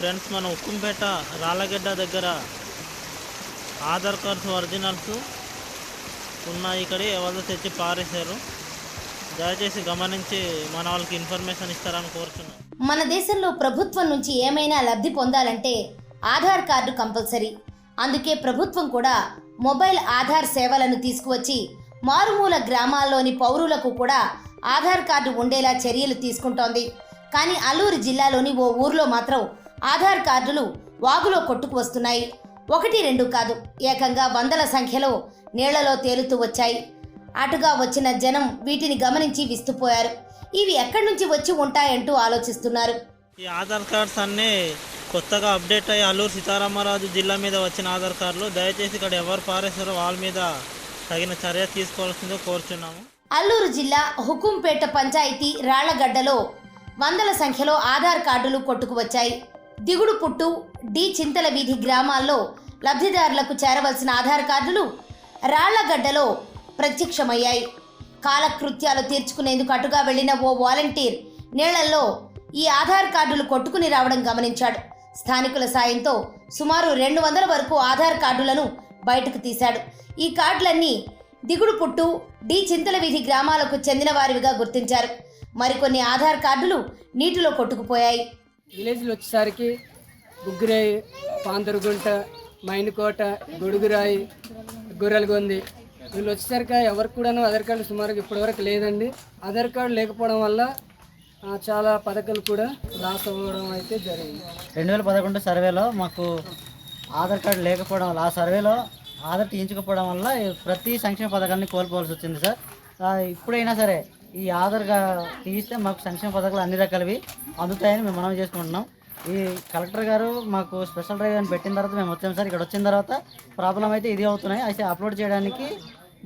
Friends మన ఉక్కుంపేట రాళ్ళగడ్డ దగ్గర Aadhaar cards originals ఉన్నాయి ఇక్కడ ఎవరిదో తెచ్చి పారేశారు. దయచేసి గమనించి మన వాళ్ళకి ఇన్ఫర్మేషన్ ఇస్తారని కోరుతున్నాను మన దేశంలో ప్రభుత్వం నుంచి ఏమైనా లబ్ధి పొందాలంటే ఆధార్ కార్డు కంపల్సరీ. అందుకే ప్రభుత్వం కూడా మొబైల్ ఆధార్ సేవలను తీసుకువచ్చి మారుమూల గ్రామాల్లోని పౌరులకు కూడా ఆధార్ కార్డు ఉండేలా చర్యలు తీసుకుంటోంది. కానీ అల్లూరు జిల్లాలోని ఓ ఊర్లో మాత్రం ఆధార్ కార్డులు వాగులో కొట్టుకు వస్తున్నాయి. ఒకటి రెండు కాదు. ఏకంగా వందల సంఖ్యలో నీళ్ళలో తేలుతూ వచ్చాయి. అటుగా వచ్చిన జనం వీటిని గమనించి విస్తుపోయారు. ఇవి ఎక్కడి నుంచి వచ్చి ఉంటాయంటూ ఆలోచిస్తున్నారు. ఈ ఆధార్ కార్డ్స్ అన్నీ కొత్తగా అప్డేట్ అయ్యి అల్లూరు సీతారామరాజు జిల్లా మీద వచ్చిన ఆధార్ కార్డులు దయచేసి ఇక్కడ ఎవరు పారేశారో వాళ్ళ మీద తగిన చర్య తీసుకోవాల్సిందో కోరుచున్నాము. అల్లూరు జిల్లా హుకుంపేట పంచాయతీ రాళ్ళగడ్డలో వందల సంఖ్యలో ఆధార్ కార్డులు కొట్టుకు వచ్చాయి. దిగుడు పుట్టు డి చింతల వీధి గ్రామాల్లో లబ్ధిదారులకు చేరవలసిన ఆధార్ కార్డులు రాళ్ళగడ్డలో ప్రత్యక్షమయ్యాయి. కాలకృత్యాలు తీర్చుకునేందుకు అటుగా వెళ్ళిన ఓ వాలంటీర్ నీళ్ళలో ఈ ఆధార్ కార్డులు కొట్టుకుని రావడం గమనించాడు. స్థానికుల సాయంతో సుమారు రెండు వందల వరకు ఆధార్ కార్డులను బయటకు తీశాడు. ఈ కార్డులన్నీ దిగుడు పుట్టు డి చింతల వీధి గ్రామాలకు చెందిన వారివిగా గుర్తించారు. మరికొన్ని ఆధార్ కార్డులు నీటిలో కొట్టుకుపోయాయి. విలేజ్లు వచ్చేసరికి బుగ్గిరాయి పాందరుగుంట మైనకోట గొడుగురాయి గొర్రెలగొంది. వీళ్ళు వచ్చేసరికి ఎవరికి కూడాను ఆధార్ కార్డు సుమారుగా ఇప్పటివరకు లేదండి. ఆధార్ కార్డు లేకపోవడం వల్ల చాలా పథకాలు కూడా లాస్ అవ్వడం అయితే జరిగింది. రెండు వేల పదకొండు సర్వేలో మాకు ఆధార్ కార్డు లేకపోవడం వల్ల ఆ సర్వేలో ఆధార్ తీయించకపోవడం వల్ల ప్రతి సంక్షేమ పథకాన్ని కోల్పోవాల్సి వచ్చింది సార్. ఇప్పుడైనా సరే ఈ ఆధార్ తీయిస్తే మాకు సంక్షేమ పథకాలు అన్ని రకాలవి అందుతాయని మేము మనం చేసుకుంటున్నాం. ఈ కలెక్టర్ గారు మాకు స్పెషల్ డ్రైవ్ అని పెట్టిన తర్వాత మేము వచ్చాం సార్. ఇక్కడ వచ్చిన తర్వాత ప్రాబ్లం అయితే ఇది అవుతున్నాయి. అయితే అప్లోడ్ చేయడానికి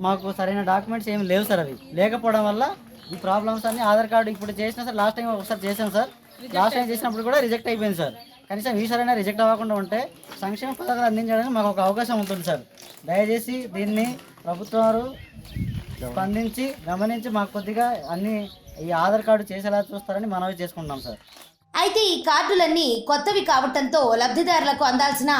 మాకు సరైన డాక్యుమెంట్స్ ఏమి లేవు సార్ అవి. లేకపోవడం వల్ల ఈ ప్రాబ్లమ్స్ అన్ని ఆధార్ కార్డు ఇప్పుడు చేసినా సార్ లాస్ట్ టైం ఒకసారి చేసాం సార్. లాస్ట్ టైం చేసినప్పుడు కూడా రిజెక్ట్ అయిపోయింది సార్. కనీసం ఈసారైనా రిజెక్ట్ అవ్వకుండా ఉంటే సంక్షేమ పథకాలు అందించడానికి మాకు ఒక అవకాశం ఉంటుంది సార్. దయచేసి దీన్ని ప్రభుత్వం స్పందించి గమనించి మాకు కొద్దిగా అన్ని ఈ ఆధార్ కార్డు చేసేలా చూస్తారని మనవి చేసుకుంటాం సార్. అయితే ఈ కార్డులన్నీ కొత్తవి కావటంతో లబ్ధిదారులకు అందాల్సిన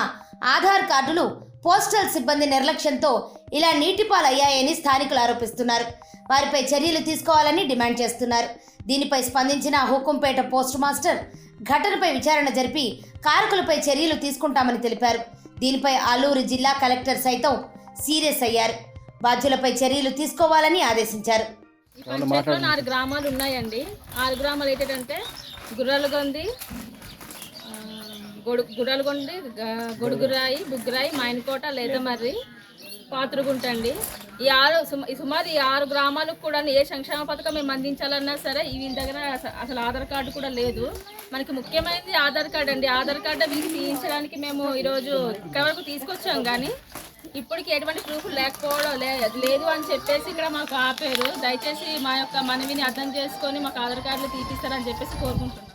ఆధార్ కార్డులు పోస్టల్ సిబ్బంది నిర్లక్ష్యంతో ఇలా నీటిపాలయ్యాయని స్థానికులు ఆరోపిస్తున్నారు. వారిపై చర్యలు తీసుకోవాలని డిమాండ్ చేస్తున్నారు. దీనిపై స్పందించిన హుకుంపేట పోస్ట్ మాస్టర్ ఘటనపై విచారణ జరిపి కారకులపై చర్యలు తీసుకుంటామని తెలిపారు. దీనిపై అల్లూరు జిల్లా కలెక్టర్ సైతం సీరియస్ అయ్యారు. బాధ్యులపై చర్యలు తీసుకోవాలని ఆదేశించారు. ఆరు నాలుగు గ్రామాలు ఉన్నాయండి. ఆరు గ్రామాలు ఏంటంటే గుర్రాలగొంది ఆ, గొడు గుర్రలగొండి గ- గొడుగురాయి బుగ్గురాయి మాయనకోట లేదమర్రి పాత్రగుంట అండి. ఈ ఆరు సుమ- ఈ సుమారు ఈ ఆరు గ్రామాలకు కూడా ఏ సంక్షేమ పథకం మేము అందించాలన్నా సరే ఈ వీళ్ళ దగ్గర అసలు ఆధార్ కార్డు కూడా లేదు. మనకి ముఖ్యమైనది ఆధార్ కార్డు అండి. ఆధార్ కార్డు వీళ్ళకి తీయించడానికి మేము ఈరోజు ఇక్కడ వరకు తీసుకొచ్చాం కానీ ఇప్పటికి ఎటువంటి ప్రూఫ్ లేకపోవడం లేదు అని చెప్పేసి ఇక్కడ మాకు ఆపారు. దయచేసి మా యొక్క మనవిని అర్థం చేసుకొని మాకు ఆధార్ కార్డులు తీపిస్తారని చెప్పేసి కోరుకుంటున్నాం.